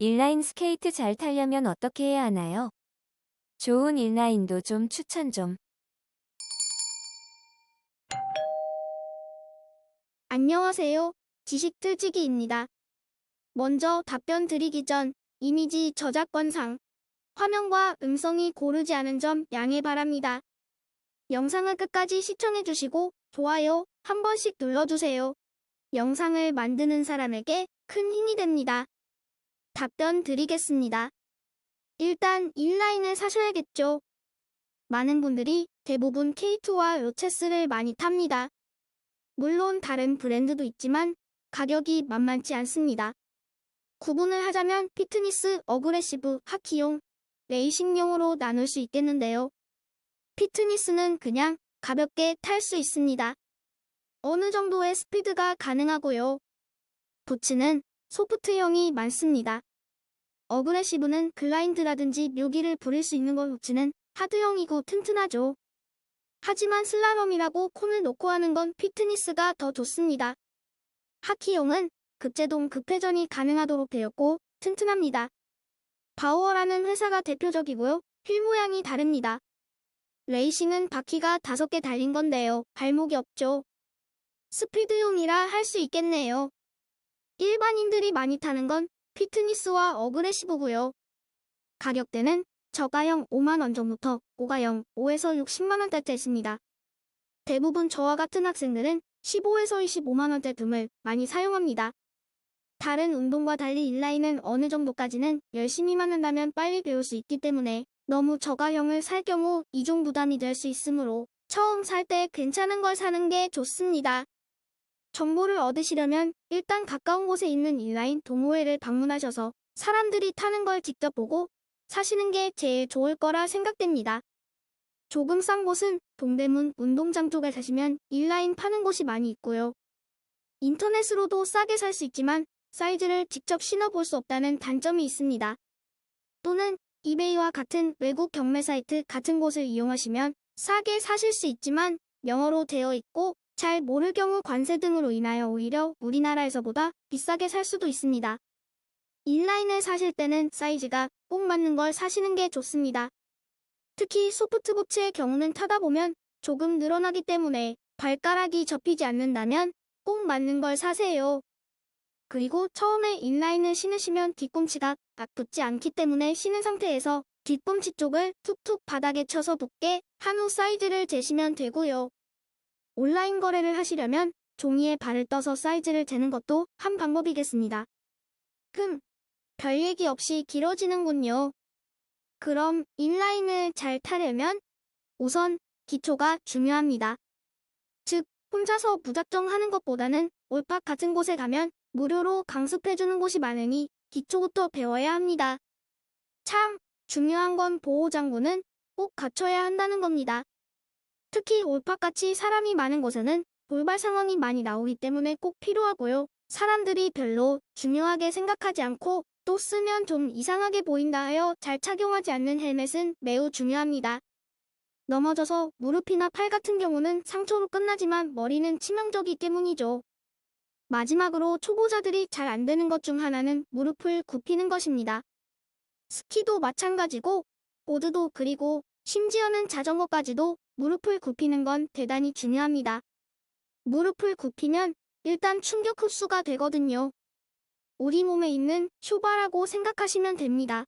인라인 스케이트 잘 타려면 어떻게 해야 하나요? 좋은 인라인도 좀 추천 좀. 안녕하세요. 지식 틀지기입니다. 먼저 답변 드리기 전 이미지 저작권상 화면과 음성이 고르지 않은 점 양해 바랍니다. 영상을 끝까지 시청해주시고 좋아요 한 번씩 눌러주세요. 영상을 만드는 사람에게 큰 힘이 됩니다. 답변 드리겠습니다. 일단 인라인을 사셔야겠죠. 많은 분들이 대부분 K2와 로체스를 많이 탑니다. 물론 다른 브랜드도 있지만 가격이 만만치 않습니다. 구분을 하자면 피트니스, 어그레시브, 하키용, 레이싱용으로 나눌 수 있겠는데요. 피트니스는 그냥 가볍게 탈 수 있습니다. 어느 정도의 스피드가 가능하고요. 부츠는 소프트형이 많습니다. 어그레시브는 글라인드라든지 묘기를 부릴 수 있는 걸 부츠는 하드형이고 튼튼하죠. 하지만 슬라럼이라고 콘을 놓고 하는 건 피트니스가 더 좋습니다. 하키용은 급제동 급회전이 가능하도록 되었고 튼튼합니다. 바우어라는 회사가 대표적이고요. 휠 모양이 다릅니다. 레이싱은 바퀴가 5개 달린 건데요. 발목이 없죠. 스피드용이라 할 수 있겠네요. 일반인들이 많이 타는 건 피트니스와 어그레시브고요. 가격대는 저가형 5만원 정도부터 고가형 5에서 60만원대째 있습니다. 대부분 저와 같은 학생들은 15에서 25만원대 등을 많이 사용합니다. 다른 운동과 달리 인라인은 어느 정도까지는 열심히만 한다면 빨리 배울 수 있기 때문에 너무 저가형을 살 경우 이중 부담이 될 수 있으므로 처음 살 때 괜찮은 걸 사는 게 좋습니다. 정보를 얻으시려면 일단 가까운 곳에 있는 인라인 동호회를 방문하셔서 사람들이 타는 걸 직접 보고 사시는 게 제일 좋을 거라 생각됩니다. 조금 싼 곳은 동대문 운동장 쪽에 사시면 인라인 파는 곳이 많이 있고요. 인터넷으로도 싸게 살 수 있지만 사이즈를 직접 신어볼 수 없다는 단점이 있습니다. 또는 이베이와 같은 외국 경매 사이트 같은 곳을 이용하시면 싸게 사실 수 있지만 영어로 되어 있고 잘 모를 경우 관세 등으로 인하여 오히려 우리나라에서보다 비싸게 살 수도 있습니다. 인라인을 사실 때는 사이즈가 꼭 맞는 걸 사시는 게 좋습니다. 특히 소프트 부츠의 경우는 타다 보면 조금 늘어나기 때문에 발가락이 접히지 않는다면 꼭 맞는 걸 사세요. 그리고 처음에 인라인을 신으시면 뒤꿈치가 딱 붙지 않기 때문에 신은 상태에서 뒤꿈치 쪽을 툭툭 바닥에 쳐서 붙게 한 후 사이즈를 재시면 되고요. 온라인 거래를 하시려면 종이에 발을 떠서 사이즈를 재는 것도 한 방법이겠습니다. 흠, 별 얘기 없이 길어지는군요. 그럼 인라인을 잘 타려면 우선 기초가 중요합니다. 즉, 혼자서 무작정 하는 것보다는 올팍 같은 곳에 가면 무료로 강습해주는 곳이 많으니 기초부터 배워야 합니다. 참, 중요한 건 보호장구는 꼭 갖춰야 한다는 겁니다. 특히 올팍같이 사람이 많은 곳에는 돌발 상황이 많이 나오기 때문에 꼭 필요하고요. 사람들이 별로 중요하게 생각하지 않고 또 쓰면 좀 이상하게 보인다 하여 잘 착용하지 않는 헬멧은 매우 중요합니다. 넘어져서 무릎이나 팔 같은 경우는 상처로 끝나지만 머리는 치명적이기 때문이죠. 마지막으로 초보자들이 잘 안 되는 것 중 하나는 무릎을 굽히는 것입니다. 스키도 마찬가지고 보드도 그리고 심지어는 자전거까지도 무릎을 굽히는 건 대단히 중요합니다. 무릎을 굽히면 일단 충격 흡수가 되거든요. 우리 몸에 있는 쇼바라고 생각하시면 됩니다.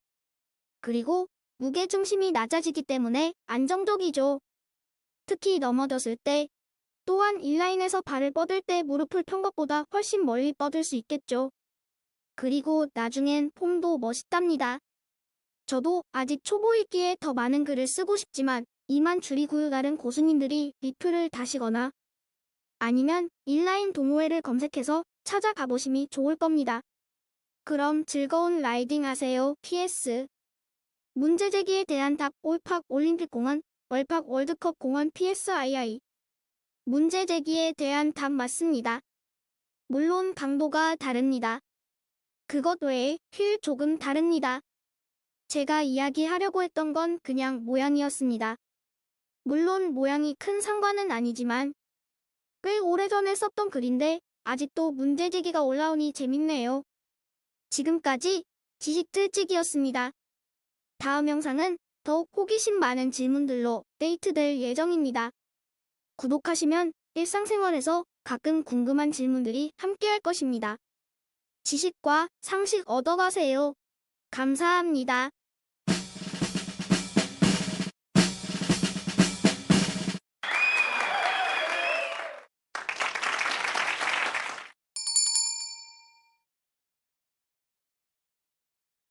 그리고 무게중심이 낮아지기 때문에 안정적이죠. 특히 넘어졌을 때 또한 인라인에서 발을 뻗을 때 무릎을 편 것보다 훨씬 멀리 뻗을 수 있겠죠. 그리고 나중엔 폼도 멋있답니다. 저도 아직 초보이기에 더 많은 글을 쓰고 싶지만 이만 줄이고 다른 고수님들이 리플을 다시거나 아니면 인라인 동호회를 검색해서 찾아가 보심이 좋을 겁니다. 그럼 즐거운 라이딩 하세요. PS 문제 제기에 대한 답 올팍 올림픽 공원 월팍 월드컵 공원 PSII 문제 제기에 대한 답 맞습니다. 물론 강도가 다릅니다. 그것 외에 휠 조금 다릅니다. 제가 이야기하려고 했던 건 그냥 모양이었습니다. 물론 모양이 큰 상관은 아니지만 꽤 오래전에 썼던 글인데 아직도 문제 제기가 올라오니 재밌네요. 지금까지 지식 뜰찍이었습니다. 다음 영상은 더욱 호기심 많은 질문들로 데이트될 예정입니다. 구독하시면 일상생활에서 가끔 궁금한 질문들이 함께할 것입니다. 지식과 상식 얻어가세요. 감사합니다.